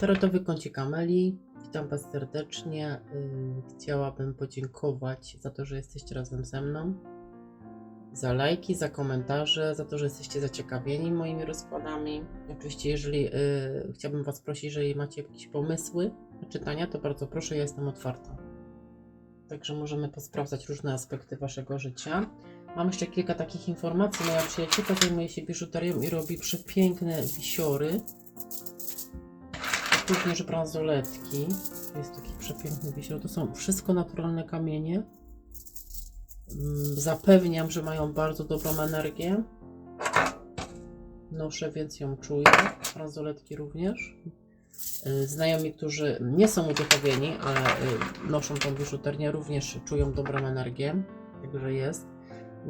Tarotowy kącik Ameli. Witam Was serdecznie. Yy, Chciałabym podziękować za to, że jesteście razem ze mną. Za lajki, za komentarze, za to, że jesteście zaciekawieni moimi rozkładami. Oczywiście, jeżeli yy, chciałbym Was prosić, jeżeli macie jakieś pomysły na czytania, to bardzo proszę, ja jestem otwarta. Także możemy posprawdzać różne aspekty Waszego życia. Mam jeszcze kilka takich informacji. Moja przyjacielka zajmuje się biżuterią i robi przepiękne wisiory. Również bransoletki. Jest taki przepiękny wisior. To są wszystko naturalne kamienie. Mm, Zapewniam, że mają bardzo dobrą energię. Noszę, więc ją czuję. Bransoletki również. Y, Znajomi, którzy nie są uduchowieni, ale y, noszą tą biżuterię, również czują dobrą energię. Także jest.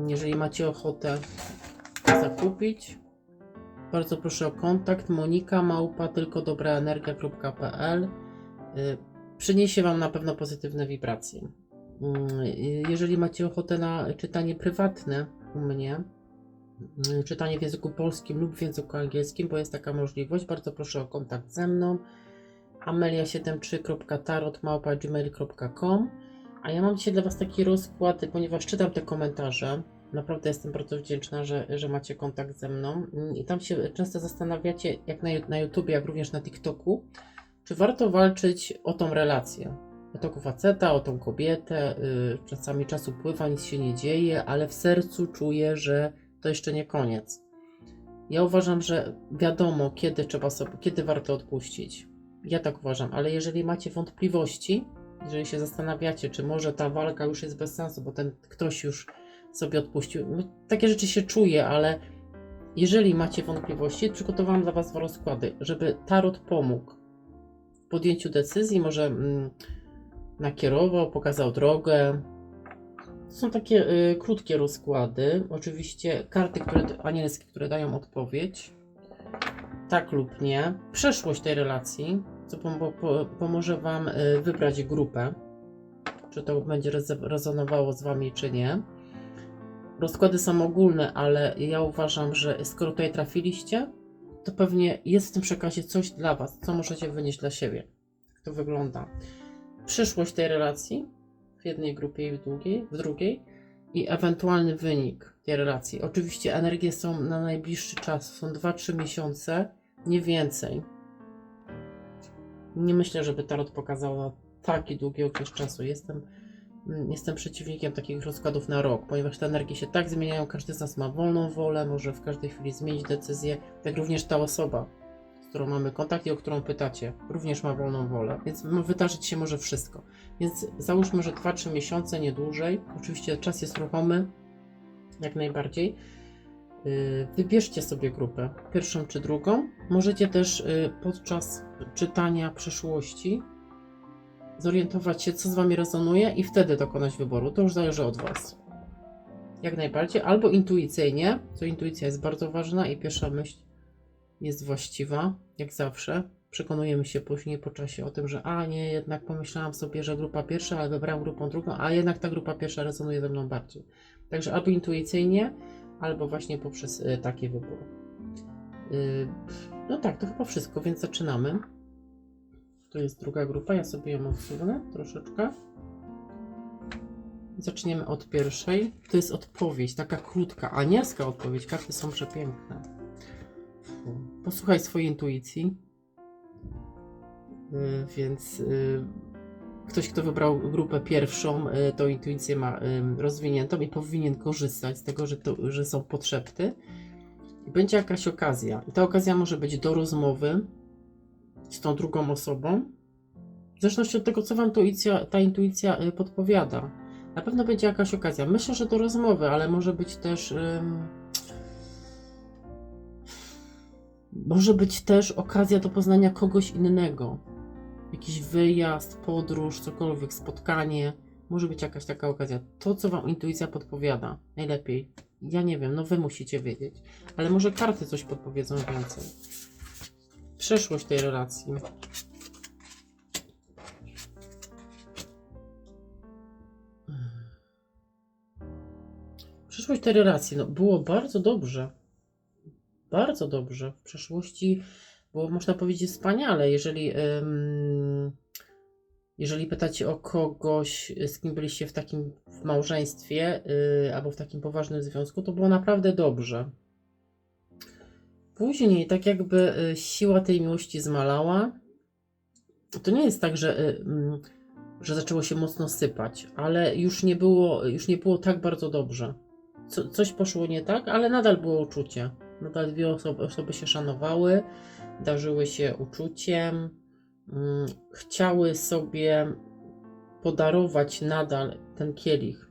Jeżeli macie ochotę zakupić, bardzo proszę o kontakt monika małpa tylko dobraenergia.pl y, Przyniesie Wam na pewno pozytywne wibracje. Mm, y, Jeżeli macie ochotę na czytanie prywatne u mnie, y, czytanie w języku polskim lub w języku angielskim, bo jest taka możliwość, bardzo proszę o kontakt ze mną amelia73.tarot.gmail.com A ja mam dzisiaj dla Was taki rozkład, ponieważ czytam te komentarze. Naprawdę jestem bardzo wdzięczna, że, że macie kontakt ze mną. I tam się często zastanawiacie, jak na, na YouTube, jak również na TikToku, czy warto walczyć o tą relację. O tego faceta, o tą kobietę. Yy, czasami czas upływa, nic się nie dzieje, ale w sercu czuję, że to jeszcze nie koniec. Ja uważam, że wiadomo, kiedy trzeba sobie, kiedy warto odpuścić. Ja tak uważam, ale jeżeli macie wątpliwości, jeżeli się zastanawiacie, czy może ta walka już jest bez sensu, bo ten ktoś już sobie odpuścił. No, takie rzeczy się czuje, ale jeżeli macie wątpliwości, przygotowałam dla Was dwa rozkłady, żeby tarot pomógł w podjęciu decyzji, może mm, nakierował, pokazał drogę. To są takie y, krótkie rozkłady. Oczywiście karty które, anielskie, które dają odpowiedź. Tak lub nie. Przeszłość tej relacji, co pom- po, pomoże Wam y, wybrać grupę. Czy to będzie rez- rezonowało z Wami, czy nie. Rozkłady są ogólne, ale ja uważam, że skoro tutaj trafiliście, to pewnie jest w tym przekazie coś dla Was, co możecie wynieść dla siebie. Jak to wygląda. Przyszłość tej relacji w jednej grupie i w drugiej, w drugiej i ewentualny wynik tej relacji. Oczywiście energie są na najbliższy czas, są 2-3 miesiące, nie więcej. Nie myślę, żeby tarot pokazał na taki długi okres czasu. Jestem Jestem przeciwnikiem takich rozkładów na rok, ponieważ te energie się tak zmieniają, każdy z nas ma wolną wolę, może w każdej chwili zmienić decyzję, tak również ta osoba, z którą mamy kontakt i o którą pytacie, również ma wolną wolę, więc wydarzyć się może wszystko. Więc załóżmy, że 2-3 miesiące, nie dłużej. Oczywiście czas jest ruchomy, jak najbardziej. Yy, Wybierzcie sobie grupę, pierwszą czy drugą. Możecie też yy, podczas czytania przeszłości zorientować się, co z Wami rezonuje i wtedy dokonać wyboru. To już zależy od Was. Jak najbardziej. Albo intuicyjnie, to intuicja jest bardzo ważna i pierwsza myśl jest właściwa, jak zawsze. Przekonujemy się później po czasie o tym, że a nie, jednak pomyślałam sobie, że grupa pierwsza, ale wybrałam grupą drugą, a jednak ta grupa pierwsza rezonuje ze mną bardziej. Także albo intuicyjnie, albo właśnie poprzez y, taki wybór. Y, no tak, to chyba wszystko, więc zaczynamy. To jest druga grupa, ja sobie ją odsunę troszeczkę. Zaczniemy od pierwszej. To jest odpowiedź, taka krótka, anielska odpowiedź. Karty są przepiękne. Posłuchaj swojej intuicji. Yy, Więc yy, ktoś, kto wybrał grupę pierwszą, yy, tą intuicję ma rozwiniętą i powinien korzystać z tego, że, to, że są potrzeby. I będzie jakaś okazja. I ta okazja może być do rozmowy, z tą drugą osobą. W zależności od tego, co Wam intuicja, ta intuicja y, podpowiada. Na pewno będzie jakaś okazja. Myślę, że do rozmowy, ale może być też. ym, może być też okazja do poznania kogoś innego. Jakiś wyjazd, podróż, cokolwiek, spotkanie. Może być jakaś taka okazja. To, co Wam intuicja podpowiada, najlepiej. Ja nie wiem, no Wy musicie wiedzieć. Ale może karty coś podpowiedzą więcej przeszłość tej relacji. Przyszłość tej relacji, no było bardzo dobrze. Bardzo dobrze. W przeszłości było można powiedzieć wspaniale, jeżeli, jeżeli pytacie o kogoś, z kim byliście w takim w małżeństwie yy, albo w takim poważnym związku, to było naprawdę dobrze. Później, tak jakby y, siła tej miłości zmalała, to nie jest tak, że, y, mm, że zaczęło się mocno sypać, ale już nie było, już nie było tak bardzo dobrze. Co, coś poszło nie tak, ale nadal było uczucie. Nadal dwie osoby, osoby się szanowały, darzyły się uczuciem, mm, chciały sobie podarować nadal ten kielich.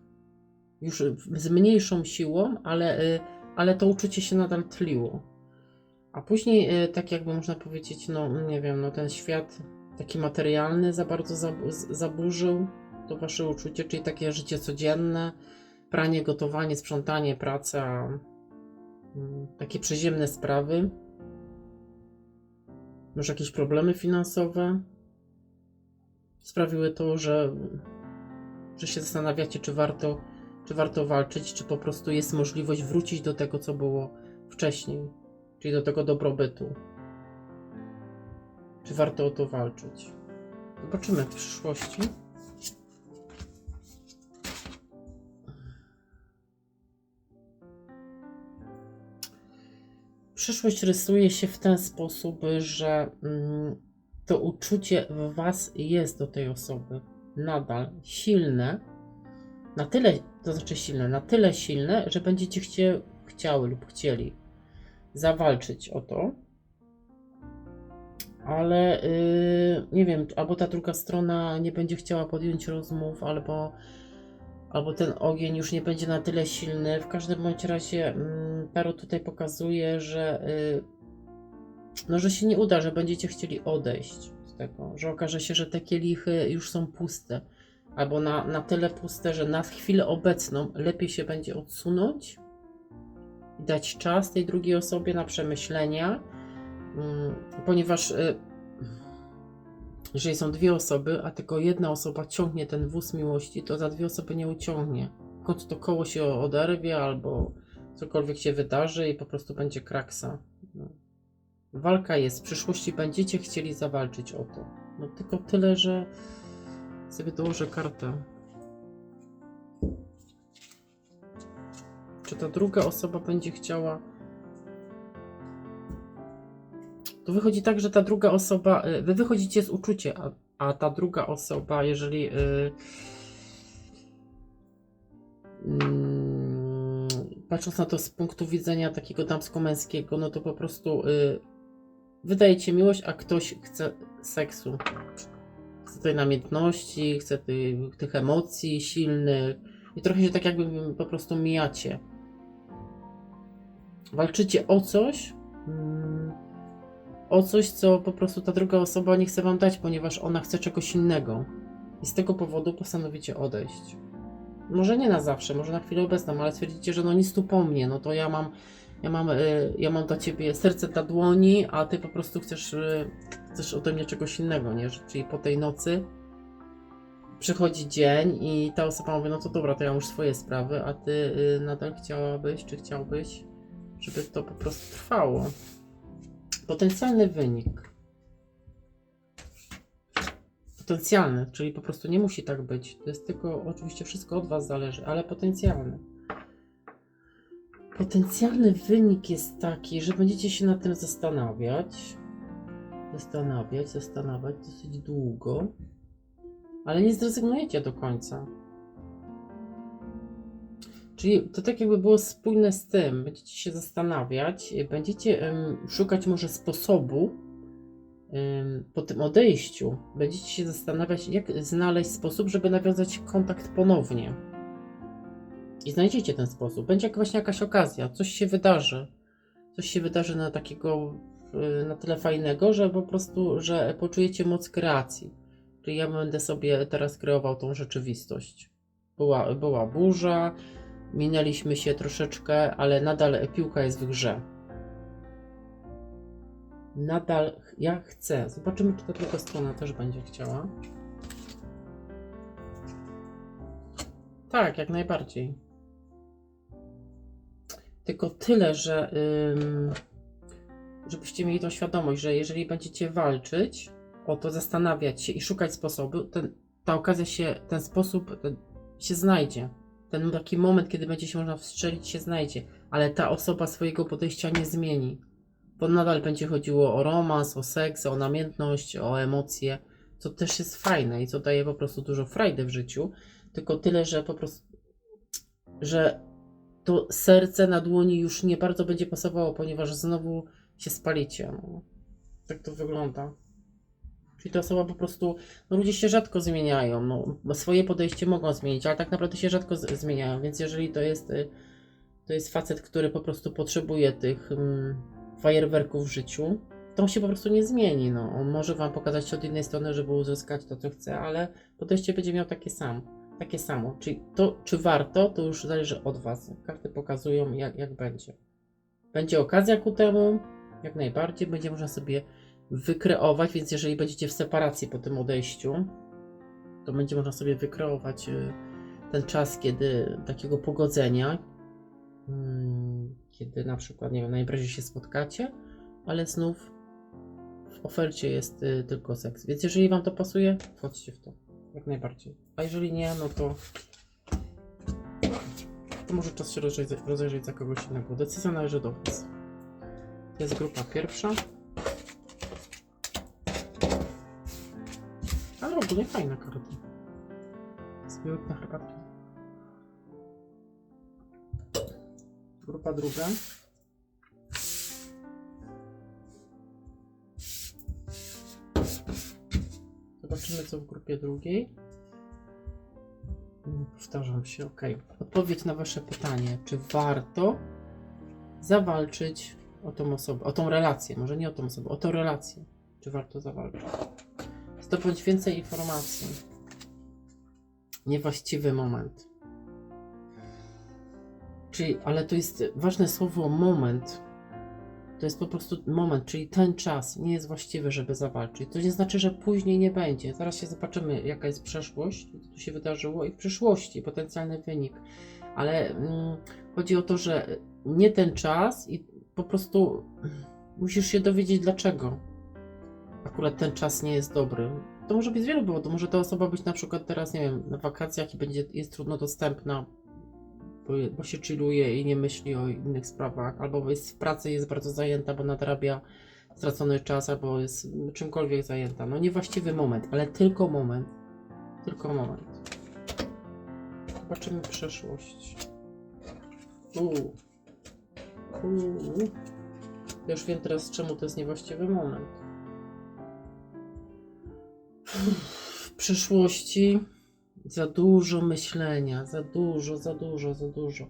Już z mniejszą siłą, ale, y, ale to uczucie się nadal tliło. A później, y, tak jakby można powiedzieć, no nie wiem, no ten świat taki materialny za bardzo zaburzył to wasze uczucie, czyli takie życie codzienne, pranie, gotowanie, sprzątanie, praca, mm, takie przyziemne sprawy. Może jakieś problemy finansowe sprawiły to, że, że się zastanawiacie, czy warto, czy warto walczyć, czy po prostu jest możliwość wrócić do tego, co było wcześniej, czyli do tego dobrobytu. Czy warto o to walczyć? Zobaczymy w przyszłości. Przyszłość rysuje się w ten sposób, że mm, to uczucie w Was jest do tej osoby nadal silne, na tyle, to znaczy silne, na tyle silne, że będziecie chcie, chciały lub chcieli zawalczyć o to. Ale yy, nie wiem, albo ta druga strona nie będzie chciała podjąć rozmów, albo, albo ten ogień już nie będzie na tyle silny. W każdym bądź razie Tarot tutaj pokazuje, że, yy, no, że się nie uda, że będziecie chcieli odejść z tego, że okaże się, że te kielichy już są puste, albo na, na tyle puste, że na chwilę obecną lepiej się będzie odsunąć dać czas tej drugiej osobie na przemyślenia, mm, ponieważ y, jeżeli są dwie osoby, a tylko jedna osoba ciągnie ten wóz miłości, to za dwie osoby nie uciągnie. W końcu to koło się oderwie albo cokolwiek się wydarzy i po prostu będzie kraksa. No. Walka jest, w przyszłości będziecie chcieli zawalczyć o to. No tylko tyle, że sobie dołożę kartę. Czy ta druga osoba będzie chciała. To wychodzi tak, że ta druga osoba. y, Wy wychodzicie z uczucia, a, a ta druga osoba, jeżeli. y, mm, patrząc na to z punktu widzenia takiego damsko-męskiego, no to po prostu y, wydajecie miłość, a ktoś chce seksu. Chce tej namiętności, chce tych, tych emocji silnych. I trochę się tak jakby po prostu mijacie. Walczycie o coś, mm, o coś, co po prostu ta druga osoba nie chce wam dać, ponieważ ona chce czegoś innego. I z tego powodu postanowicie odejść. Może nie na zawsze, może na chwilę obecną, ale stwierdzicie, że no nic tu po mnie, no to ja mam, ja mam, y, ja mam dla ciebie serce dla dłoni, a ty po prostu chcesz, y, chcesz ode mnie czegoś innego, nie? Czyli po tej nocy przychodzi dzień i ta osoba mówi, no to dobra, to ja już swoje sprawy, a ty y, nadal chciałabyś, czy chciałbyś, żeby to po prostu trwało. Potencjalny wynik. Potencjalny, czyli po prostu nie musi tak być. To jest tylko, oczywiście wszystko od Was zależy, ale potencjalny. Potencjalny wynik jest taki, że będziecie się nad tym zastanawiać. Zastanawiać, zastanawiać dosyć długo, ale nie zrezygnujecie do końca. Czyli to tak jakby było spójne z tym, będziecie się zastanawiać, y, będziecie szukać może sposobu po tym odejściu, będziecie się zastanawiać, jak znaleźć sposób, żeby nawiązać kontakt ponownie. I znajdziecie ten sposób. Będzie właśnie jakaś okazja, coś się wydarzy. Coś się wydarzy na takiego, na tyle fajnego, że po prostu, że poczujecie moc kreacji. Czyli ja będę sobie teraz kreował tą rzeczywistość. Była, była burza, minęliśmy się troszeczkę, ale nadal piłka jest w grze. Nadal ja chcę. Zobaczymy, czy ta druga strona też będzie chciała. Tak, jak najbardziej. Tylko tyle, że ym, żebyście mieli tą świadomość, że jeżeli będziecie walczyć o to, zastanawiać się i szukać sposobu, ten, ta okazja się, ten sposób ten, się znajdzie. Ten taki moment, kiedy będzie się można wstrzelić, się znajdzie, ale ta osoba swojego podejścia nie zmieni. Bo nadal będzie chodziło o romans, o seks, o namiętność, o emocje, co też jest fajne i co daje po prostu dużo frajdy w życiu. Tylko tyle, że po prostu, że to serce na dłoni już nie bardzo będzie pasowało, ponieważ znowu się spalicie. No. Tak to wygląda. Czyli ta osoba po prostu, no ludzie się rzadko zmieniają, no, swoje podejście mogą zmienić, ale tak naprawdę się rzadko zmieniają, więc jeżeli to jest, y, to jest facet, który po prostu potrzebuje tych mm, fajerwerków w życiu, to on się po prostu nie zmieni, no. On może wam pokazać od innej strony, żeby uzyskać to, co chce, ale podejście będzie miał takie sam, takie samo. Czyli to, czy warto, to już zależy od was. Karty pokazują, jak, jak będzie. Będzie okazja ku temu, jak najbardziej, będzie można sobie wykreować, więc jeżeli będziecie w separacji po tym odejściu, to będzie można sobie wykreować y, ten czas, kiedy takiego pogodzenia, mm, kiedy na przykład, nie wiem, na imprezie się spotkacie, ale znów w ofercie jest y, tylko seks. Więc jeżeli Wam to pasuje, wchodźcie w to. Jak najbardziej. A jeżeli nie, no to to może czas się rozejrzeć, rozejrzeć za kogoś innego. Decyzja należy do Was. To jest grupa pierwsza. Ale ogólnie fajna karta. Zbiorek na herbatkę. Grupa druga. Zobaczymy co w grupie drugiej. Mm, Powtarzam się, ok. Odpowiedź na Wasze pytanie, czy warto zawalczyć o tą osobę, o tą relację, może nie o tą osobę, o tą relację. Czy warto zawalczyć? Zdobyć więcej informacji. Niewłaściwy moment. Czyli, ale to jest ważne słowo moment. To jest po prostu moment, czyli ten czas nie jest właściwy, żeby zawalczyć. To nie znaczy, że później nie będzie. Zaraz się zobaczymy, jaka jest przeszłość, co tu się wydarzyło i w przyszłości potencjalny wynik. Ale mm, chodzi o to, że nie ten czas i po prostu musisz się dowiedzieć dlaczego akurat ten czas nie jest dobry. To może być z wielu powodów. Może ta osoba być na przykład teraz, nie wiem, na wakacjach i będzie, jest trudno dostępna, bo, bo się chilluje i nie myśli o innych sprawach, albo jest w pracy, jest bardzo zajęta, bo nadrabia stracony czas, albo jest czymkolwiek zajęta. No niewłaściwy moment, ale tylko moment. Tylko moment. Zobaczymy przyszłość. Uuu. Uuu. Już wiem teraz, czemu to jest niewłaściwy moment. W przyszłości za dużo myślenia, za dużo, za dużo, za dużo.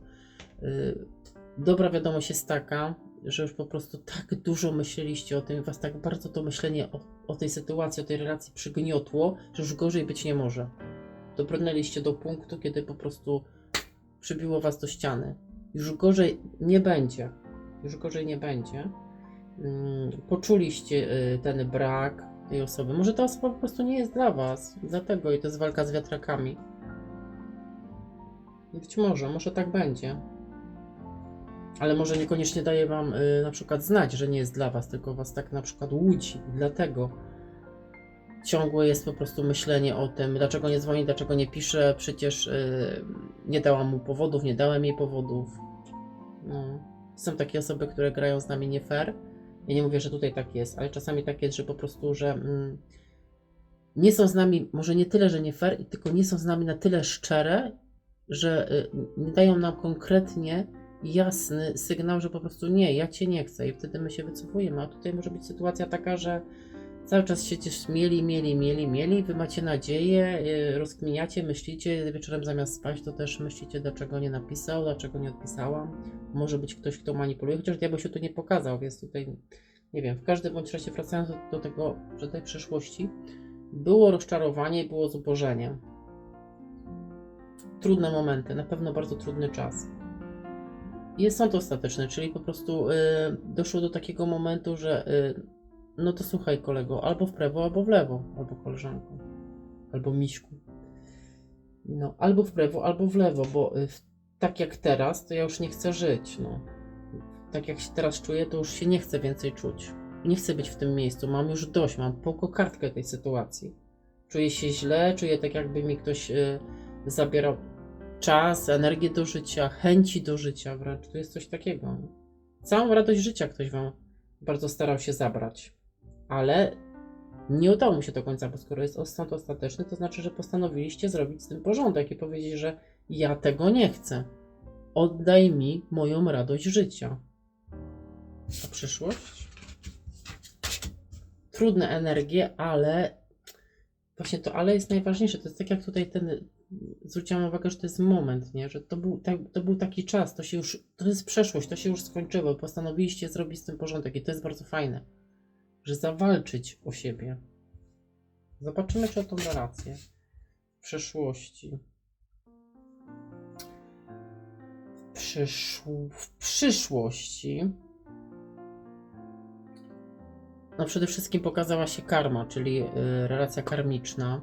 Yy, Dobra wiadomość jest taka, że już po prostu tak dużo myśleliście o tym, was tak bardzo to myślenie o, o tej sytuacji, o tej relacji przygniotło, że już gorzej być nie może. Dobrnęliście do punktu, kiedy po prostu przybiło was do ściany. Już gorzej nie będzie. Już gorzej nie będzie. Mm, Poczuliście y, ten brak tej osoby. Może ta osoba po prostu nie jest dla was. Dlatego i to jest walka z wiatrakami. Być może, może tak będzie. Ale może niekoniecznie daje wam y, na przykład znać, że nie jest dla was, tylko was tak na przykład łudzi. Dlatego ciągłe jest po prostu myślenie o tym, dlaczego nie dzwoni, dlaczego nie pisze, przecież y, nie dałam mu powodów, nie dałem jej powodów. No. Są takie osoby, które grają z nami nie fair. Ja nie mówię, że tutaj tak jest, ale czasami tak jest, że po prostu, że mm, nie są z nami, może nie tyle, że nie fair, tylko nie są z nami na tyle szczere, że y, dają nam konkretnie jasny sygnał, że po prostu nie, ja cię nie chcę i wtedy my się wycofujemy. A tutaj może być sytuacja taka, że cały czas się gdzieś mieli, mieli, mieli, mieli, wy macie nadzieję, y, rozkminiacie, myślicie, wieczorem zamiast spać, to też myślicie, dlaczego nie napisał, dlaczego nie odpisałam. Może być ktoś, kto manipuluje, chociaż diabeł się tu nie pokazał, więc tutaj nie wiem. W każdym bądź razie wracając do, do tego, że tej przeszłości, było rozczarowanie było zubożenie. Trudne momenty, na pewno bardzo trudny czas. I są to ostateczne, czyli po prostu y, doszło do takiego momentu, że y, no to słuchaj kolego, albo w prawo, albo w lewo, albo koleżanko, albo miśku. No, albo w prawo, albo w lewo, bo y, w- tak jak teraz, to ja już nie chcę żyć, no. tak jak się teraz czuję, to już się nie chcę więcej czuć. Nie chcę być w tym miejscu, mam już dość, mam kartkę tej sytuacji. Czuję się źle, czuję tak jakby mi ktoś y, zabierał czas, energię do życia, chęci do życia wręcz. To jest coś takiego. Całą radość życia ktoś wam bardzo starał się zabrać. Ale nie udało mu się do końca, bo skoro jest sąd ostateczny, to znaczy, że postanowiliście zrobić z tym porządek i powiedzieć, że ja tego nie chcę. Oddaj mi moją radość życia. A przyszłość? Trudne energie, ale właśnie to ale jest najważniejsze. To jest tak jak tutaj ten. Zwróciłam uwagę, że to jest moment, nie? Że to był, tak, to był taki czas, to się już, to jest przeszłość, to się już skończyło. Postanowiliście zrobić z tym porządek i to jest bardzo fajne, że zawalczyć o siebie. Zobaczymy, czy o tą relację w przeszłości. W, przyszł, w przyszłości. No przede wszystkim pokazała się karma, czyli y, relacja karmiczna,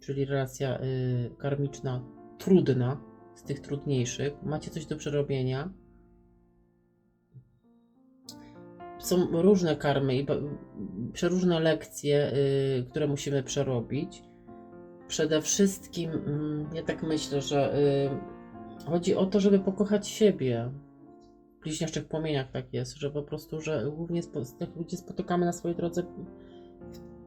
czyli relacja y, karmiczna trudna, z tych trudniejszych. Macie coś do przerobienia. Są różne karmy i przeróżne lekcje, y, które musimy przerobić. Przede wszystkim, mm, ja tak myślę, że y, chodzi o to, żeby pokochać siebie, w bliźniaczych płomieniach tak jest, że po prostu, że głównie tych ludzi spotykamy na swojej drodze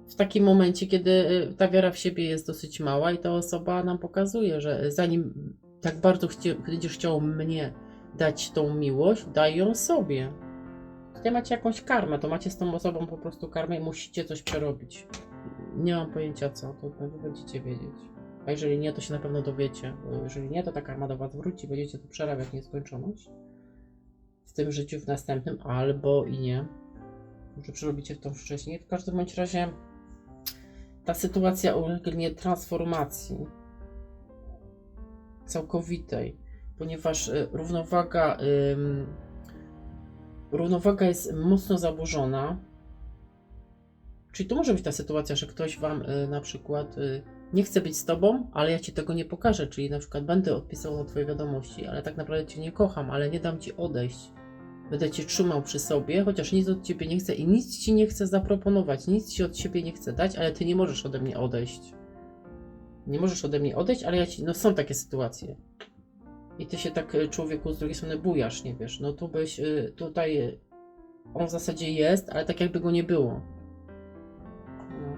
w, takim momencie, kiedy y, ta wiara w siebie jest dosyć mała i ta osoba nam pokazuje, że zanim tak bardzo chcie, będziesz chciał mnie dać tą miłość, daj ją sobie. Tutaj macie jakąś karmę, to macie z tą osobą po prostu karmę i musicie coś przerobić. Nie mam pojęcia co, to będziecie wiedzieć. A jeżeli nie, to się na pewno dowiecie. Jeżeli nie, to ta karma do was wróci, będziecie to przerabiać nieskończoność w tym życiu, w następnym, albo i nie. Może przerobicie w to wcześniej. W każdym bądź razie ta sytuacja ulegnie transformacji całkowitej, ponieważ y, równowaga, równowaga jest mocno zaburzona. Czyli to może być ta sytuacja, że ktoś wam y, na przykład y, nie chce być z tobą, ale ja ci tego nie pokażę. Czyli na przykład będę odpisywał na twoje wiadomości, ale tak naprawdę cię nie kocham, ale nie dam ci odejść. Będę cię trzymał przy sobie, chociaż nic od ciebie nie chcę i nic ci nie chcę zaproponować, nic ci od siebie nie chcę dać, ale ty nie możesz ode mnie odejść. Nie możesz ode mnie odejść, ale ja ci. No są takie sytuacje. I ty się tak y, człowieku z drugiej strony bujasz, nie wiesz. No tu byś. y, Tutaj y, on w zasadzie jest, ale tak jakby go nie było. No.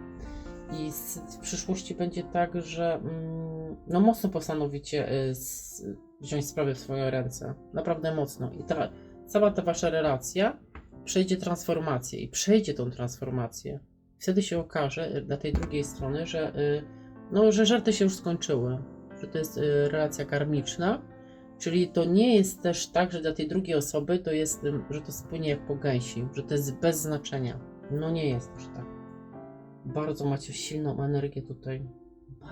I s- w przyszłości będzie tak, że mm, no mocno postanowicie y, s- wziąć sprawy w swoje ręce. Naprawdę mocno. I ta, cała ta wasza relacja przejdzie transformację i przejdzie tą transformację. Wtedy się okaże y, na tej drugiej strony, że, y, no, że żarty się już skończyły. Że to jest y, relacja karmiczna. Czyli to nie jest też tak, że dla tej drugiej osoby to jest, że to spłynie jak po gęsi, że to jest bez znaczenia. No nie jest też tak. Bardzo macie silną energię tutaj.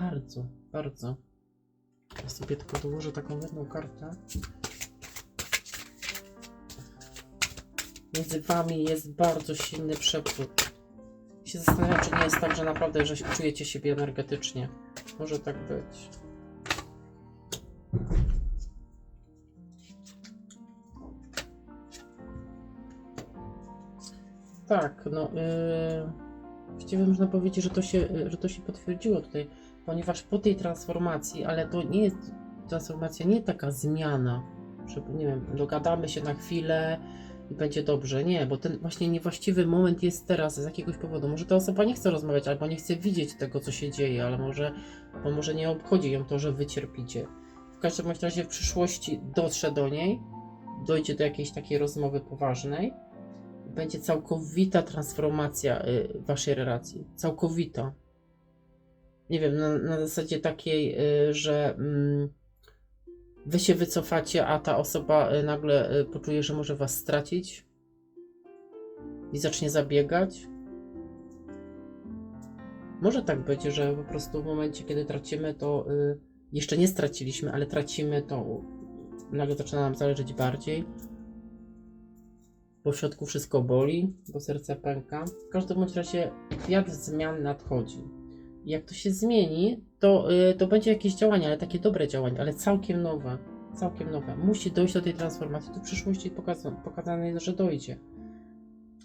Bardzo, bardzo. Ja sobie tylko dołożę taką jedną kartę. Między wami jest bardzo silny przepływ. Się zastanawiam, czy nie jest tak, że naprawdę że czujecie siebie energetycznie. Może tak być. Tak, no yy, właściwie można powiedzieć, że to, się, że to się potwierdziło tutaj, ponieważ po tej transformacji, ale to nie jest transformacja, nie taka zmiana, że nie wiem, dogadamy się na chwilę i będzie dobrze. Nie, bo ten właśnie niewłaściwy moment jest teraz z jakiegoś powodu. Może ta osoba nie chce rozmawiać, albo nie chce widzieć tego, co się dzieje, ale może, bo może nie obchodzi ją to, że wy cierpicie. W każdym razie w przyszłości dotrze do niej, dojdzie do jakiejś takiej rozmowy poważnej będzie całkowita transformacja y, waszej relacji. Całkowita. Nie wiem, na, na zasadzie takiej, y, że mm, wy się wycofacie, a ta osoba y, nagle poczuje, że może was stracić i zacznie zabiegać. Może tak być, że po prostu w momencie, kiedy tracimy, to jeszcze nie straciliśmy, ale tracimy, to nagle zaczyna nam zależeć bardziej bo w środku wszystko boli, bo serce pęka. W każdym bądź razie wiatr zmian nadchodzi. Jak to się zmieni, to, y, to będzie jakieś działanie, ale takie dobre działanie, ale całkiem nowe. całkiem nowe. Musi dojść do tej transformacji. Tu w przyszłości pokaza- pokazane jest, że dojdzie.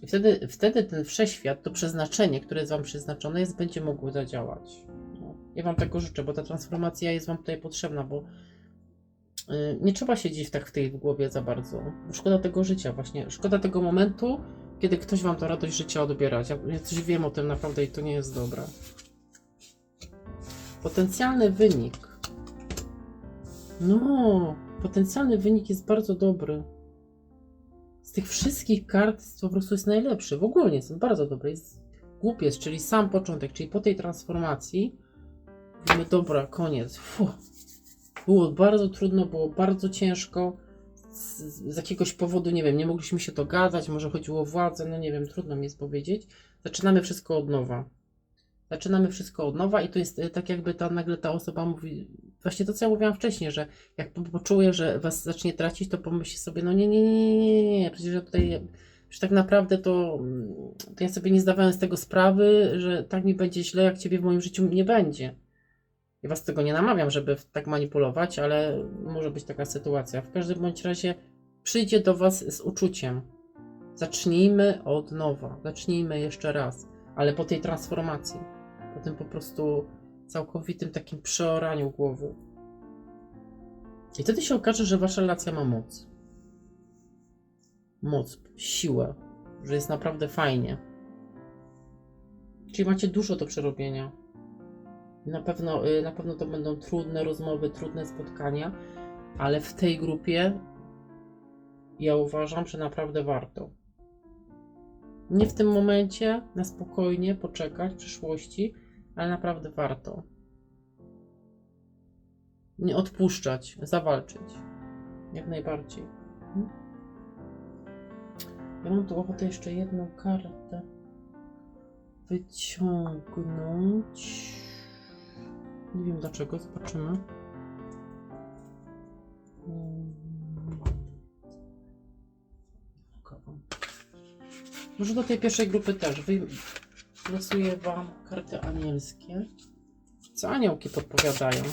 I wtedy, wtedy ten wszechświat, to przeznaczenie, które jest Wam przeznaczone, jest, będzie mogło zadziałać. No. Ja Wam tego życzę, bo ta transformacja jest Wam tutaj potrzebna, bo nie trzeba siedzieć tak w tej głowie za bardzo. Szkoda tego życia właśnie. Szkoda tego momentu, kiedy ktoś Wam tą radość życia odbierać. Ja, coś wiem o tym naprawdę i to nie jest dobre. Potencjalny wynik. No, potencjalny wynik jest bardzo dobry. Z tych wszystkich kart po prostu jest najlepszy. W ogóle jest bardzo dobry. Jest głupiec, czyli sam początek, czyli po tej transformacji mówimy, dobra, koniec. Fuh. Było bardzo trudno, było bardzo ciężko. Z, z jakiegoś powodu, nie wiem, nie mogliśmy się dogadać, może chodziło o władzę, no nie wiem, trudno mi jest powiedzieć. Zaczynamy wszystko od nowa. Zaczynamy wszystko od nowa i to jest e, tak jakby ta nagle ta osoba mówi, właśnie to co ja mówiłam wcześniej, że jak po- poczuje, że was zacznie tracić, to pomyśli sobie, no nie, nie, nie, nie, nie, nie, przecież ja tutaj, że tak naprawdę to, to ja sobie nie zdawałem z tego sprawy, że tak mi będzie źle, jak ciebie w moim życiu nie będzie. Ja was tego nie namawiam, żeby tak manipulować, ale może być taka sytuacja. W każdym bądź razie przyjdzie do was z uczuciem. Zacznijmy od nowa, zacznijmy jeszcze raz, ale po tej transformacji, po tym po prostu całkowitym takim przeoraniu głowy. I wtedy się okaże, że wasza relacja ma moc. Moc, siłę, że jest naprawdę fajnie. Czyli macie dużo do przerobienia. Na pewno, y, na pewno to będą trudne rozmowy, trudne spotkania, ale w tej grupie ja uważam, że naprawdę warto. Nie w tym momencie, na spokojnie poczekać w przyszłości, ale naprawdę warto. Nie odpuszczać, zawalczyć. Jak najbardziej. Mhm. Ja mam tu ochotę jeszcze jedną kartę wyciągnąć. Nie wiem dlaczego, zobaczymy. Pokażę. Może do tej pierwszej grupy też. Wy... Losuję Wam karty anielskie. Co aniołki podpowiadają?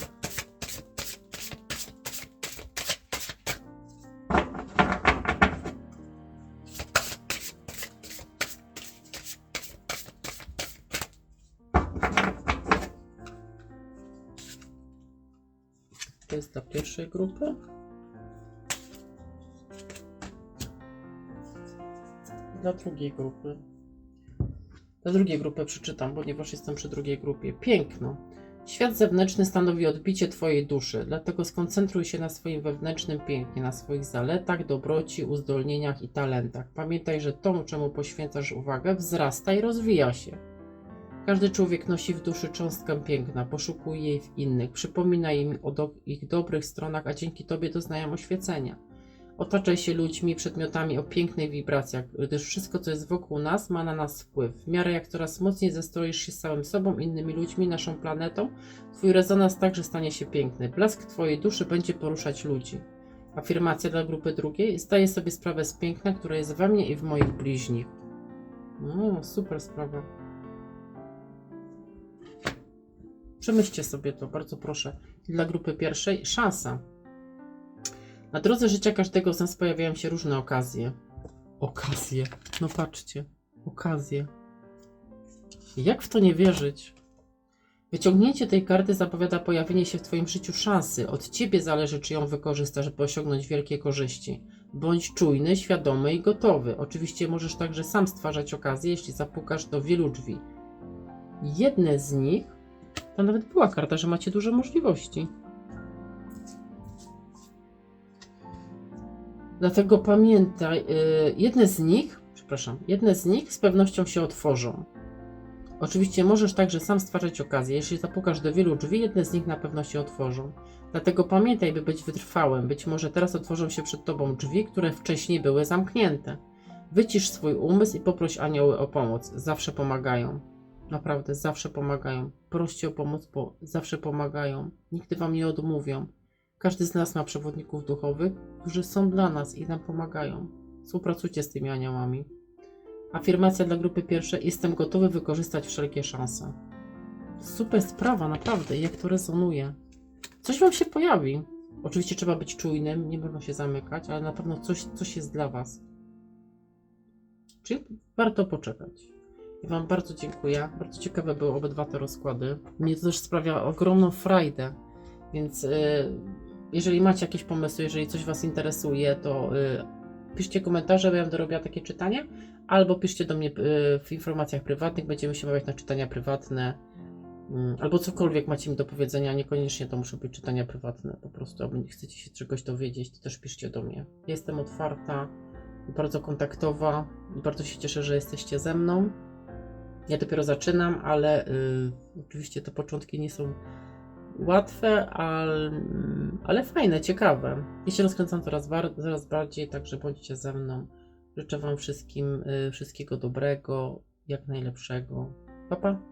To jest dla pierwszej grupy. Dla drugiej grupy. Dla drugiej grupy przeczytam, ponieważ jestem przy drugiej grupie. Piękno. Świat zewnętrzny stanowi odbicie Twojej duszy, dlatego skoncentruj się na swoim wewnętrznym pięknie, na swoich zaletach, dobroci, uzdolnieniach i talentach. Pamiętaj, że to, czemu poświęcasz uwagę, wzrasta i rozwija się. Każdy człowiek nosi w duszy cząstkę piękna, poszukuje jej w innych, przypomina im o do, ich dobrych stronach, a dzięki Tobie doznają oświecenia. Otaczaj się ludźmi, przedmiotami o pięknych wibracjach, gdyż wszystko, co jest wokół nas, ma na nas wpływ. W miarę jak coraz mocniej zestroisz się z samym sobą, innymi ludźmi, naszą planetą, Twój rezonans także stanie się piękny. Blask Twojej duszy będzie poruszać ludzi. Afirmacja dla grupy drugiej. Zdaję sobie sprawę z piękna, które jest we mnie i w moich bliźnich. No, super sprawa. Przemyślcie sobie to, bardzo proszę. Dla grupy pierwszej szansa. Na drodze życia każdego z nas pojawiają się różne okazje. Okazje. No patrzcie. Okazje. Jak w to nie wierzyć? Wyciągnięcie tej karty zapowiada pojawienie się w Twoim życiu szansy. Od Ciebie zależy, czy ją wykorzystasz, by osiągnąć wielkie korzyści. Bądź czujny, świadomy i gotowy. Oczywiście możesz także sam stwarzać okazje, jeśli zapukasz do wielu drzwi. Jedne z nich, to nawet była karta, że macie duże możliwości. Dlatego pamiętaj, yy, jedne z nich, przepraszam, jedne z nich z pewnością się otworzą. Oczywiście możesz także sam stwarzać okazje. Jeśli zapukasz do wielu drzwi, jedne z nich na pewno się otworzą. Dlatego pamiętaj, by być wytrwałym. Być może teraz otworzą się przed tobą drzwi, które wcześniej były zamknięte. Wycisz swój umysł i poproś anioły o pomoc. Zawsze pomagają. Naprawdę, zawsze pomagają. Proście o pomoc, bo zawsze pomagają. Nigdy wam nie odmówią. Każdy z nas ma przewodników duchowych, którzy są dla nas i nam pomagają. Współpracujcie z tymi aniołami. Afirmacja dla grupy pierwszej. Jestem gotowy wykorzystać wszelkie szanse. Super sprawa, naprawdę. Jak to rezonuje. Coś wam się pojawi. Oczywiście trzeba być czujnym, nie wolno się zamykać, ale na pewno coś, coś jest dla Was. Czyli warto poczekać. Wam bardzo dziękuję. Bardzo ciekawe były obydwa te rozkłady. Mnie to też sprawia ogromną frajdę. Więc y, jeżeli macie jakieś pomysły, jeżeli coś Was interesuje, to y, piszcie komentarze, bo ja będę robiła takie czytania, albo piszcie do mnie y, w informacjach prywatnych, będziemy się bawić na czytania prywatne, mm, albo cokolwiek macie mi do powiedzenia, niekoniecznie to muszą być czytania prywatne, po prostu, albo chcecie się czegoś dowiedzieć, to też piszcie do mnie. Jestem otwarta, bardzo kontaktowa i bardzo się cieszę, że jesteście ze mną. Ja dopiero zaczynam, ale y, oczywiście te początki nie są łatwe, ale, ale fajne, ciekawe. Ja się rozkręcam coraz, coraz bardziej, także bądźcie ze mną. Życzę Wam wszystkim y, wszystkiego dobrego, jak najlepszego. Pa, pa.